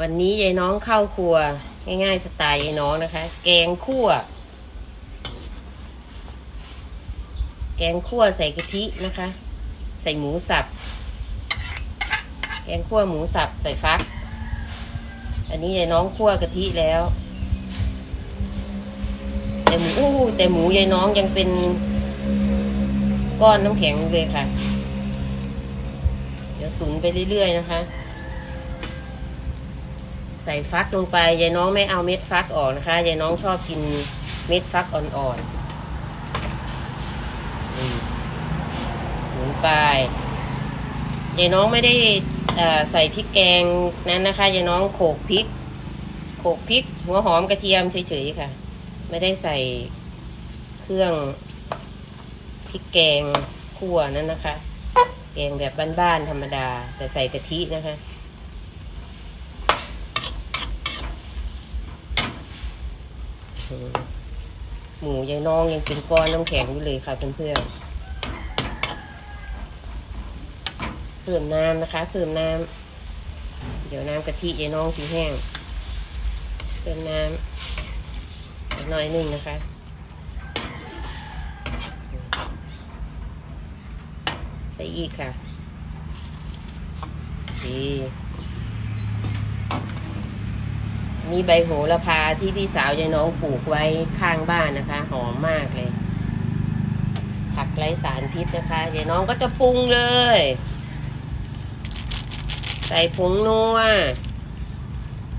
วันนี้ยายน้องเข้าครัว ง่ายๆสไตล์ยายน้องนะคะ แกงคั่ว แกงคั่วใส่กะทินะคะ ใส่หมูสับ แกงคั่วหมูสับใส่ฟัก อันนี้ยายน้องคั่วกะทิแล้ว แต่หมูอู้แต่หมูยายน้องยังเป็นก้อนน้ำแข็งเลยค่ะ เดี๋ยวตุ๋นไปเรื่อยๆนะคะ ใส่ฟักลงไปยายน้องไม่เอาเม็ดฟักออกนะคะยายน้องชอบกินเม็ดฟักอ่อนๆนี่หมุนไปยายน้องไม่ได้ใส่พริกแกงนั้นนะคะยายน้องโขกพริกโขกพริก หัวหอมกระเทียมเฉยๆค่ะ ไม่ได้ใส่เครื่องพริกแกงคั่วนั่นนะคะ แกงแบบบ้านๆธรรมดา แต่ใส่กะทินะคะ หมูยายน้องยังเป็นก้อนน้ำแข็งอยู่เลยค่ะเพื่อนๆเพิ่มน้ำนะคะ เพิ่มน้ำเดี๋ยวน้ำกะทิยายน้องสีแห้ง เพิ่มน้ำหน่อยนึงนะคะใส่อีกค่ะดี นี่ใบโหระพาที่พี่สาวยายน้องปลูกไว้ข้างบ้านนะคะ หอมมากเลย ผักไร้สารพิษนะคะยายน้องก็จะปรุงเลย ใส่ผงนัว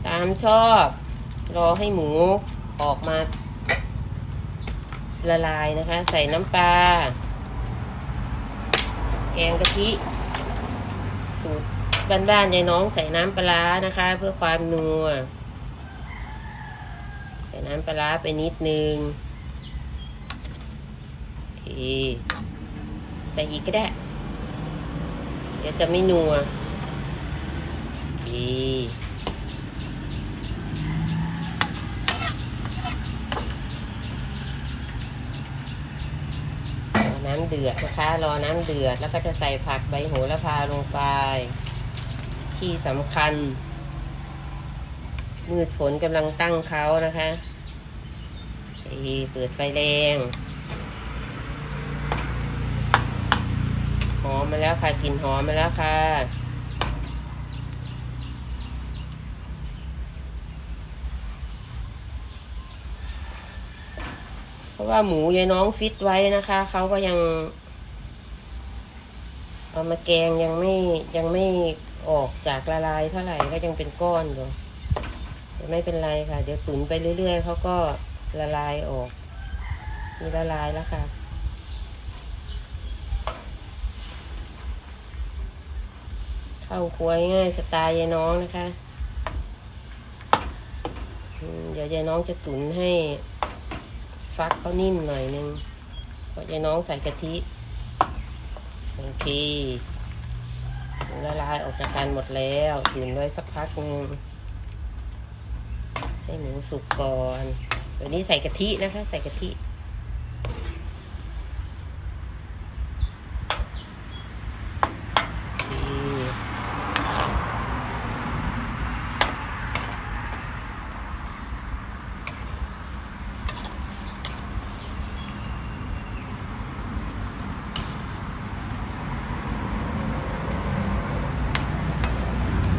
ตามชอบ รอให้หมูออกมา ละลายนะคะ ใส่น้ำปลาแกงกะทิสูตรบ้านๆยายน้องใส่น้ำปลานะคะ เพื่อความนัว ส่น้ำปลาไปนิดนึงโอเคใส่อีกก็ได้ เดี๋ยวจะไม่นัวโอเคน้ำเดือดนะคะ รอน้ำเดือด แล้วก็จะใส่ผักใบโหระพาลงไป ที่สำคัญ มืดฝนกำลังตั้งเขานะคะเอเปิดไฟแรงหอมมาแล้วค่ะกลิ่นหอมมาแล้วค่ะเพราะว่าหมูยายน้องฟิตไว้นะคะเขาก็ยัง เอามาแกงยังไม่ยังไม่ออกจากละลายเท่าไหร่ก็ยังเป็นก้อนอยู่ ไม่เป็นไรค่ะ เดี๋ยวตุ๋นไปเรื่อย ๆเขาก็ละลายออก มีละลายแล้วค่ะ เข้าครัวง่ายสไตล์ยายน้องนะคะเดี๋ยวยายน้องจะตุ๋นให้ฟักเขานิ่มหน่อยนึงเพราะยายน้องใส่กะทิโอเคละลายออกจากกันหมดแล้วตุ๋นไว้สักพักนึง ให้หมูสุกก่อนเดี๋ยวนี้ใส่กะทินะคะ ใส่กะทิ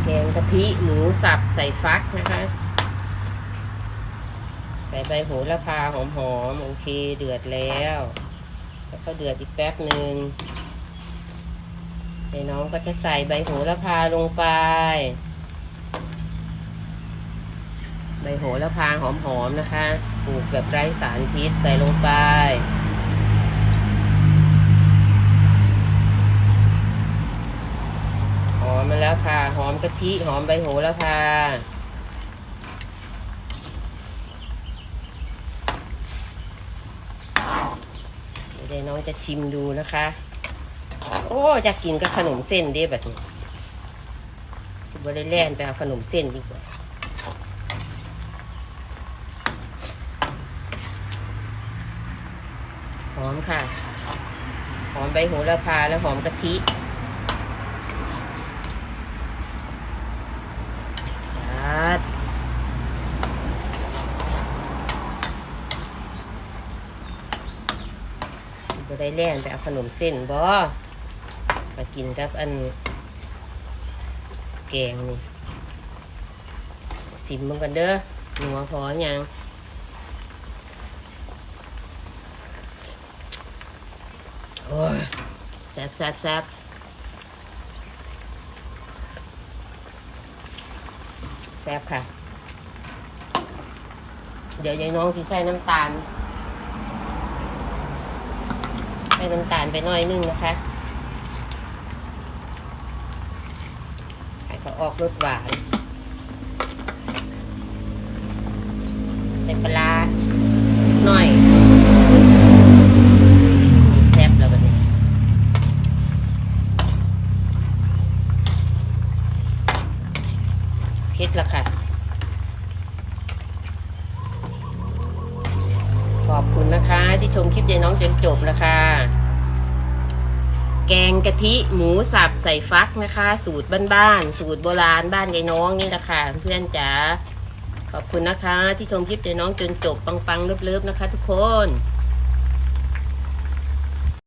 แกงกะทิหมูสับใส่ฟักนะคะ ส่ใบโหระพาหอมๆโอเคเดือดแล้ว แล้วก็เดือดอีกแป๊บหนึ่งไอ้น้องก็จะใส่ใบโหระพาลงไป ใบโหระพาหอมๆนะคะปลูกแบบไร้สารพิษใส่ลงไปหอมมาแล้วค่ะ หอมกะทิหอมใบโหระพา เดี๋ยวน้องจะชิมดูนะคะ โอ้จะกินกับขนมเส้นเด้แบบนี้สิบได้แล่นไปเอาขนมเส้นดีกว่าหอมค่ะ หอมใบโหระพาและหอมกะทิจ้า ผู้ได้แล่นไปเอาขนมเส้นบ่มากินกับอัน แกงนี่สิมมันกันเด้อหนัวพอยังโอ้ยแซ่บแซ่บแซ่บแซ่บค่ะ เดี๋ยวยายน้องสิใส่น้ำตาล ใส่น้ำตาลไปหน่อยนึงนะคะให้เขาออกรสหวาน ใส่ปลานิดหน่อยแซ่บแล้วแบบนี้เผ็ดล้วค่ะ ขอบคุณนะคะ ที่ชมคลิปยายน้องจนจบนะคะ แกงกะทิหมูสับใส่ฟักนะคะ สูตรบ้านๆสูตรโบราณบ้านยายน้องนี่แหละค่ะเพื่อนจ๋าขอบคุณนะคะ ที่ชมคลิปยายน้องจนจบปังๆเลิฟๆนะคะ ทุกคน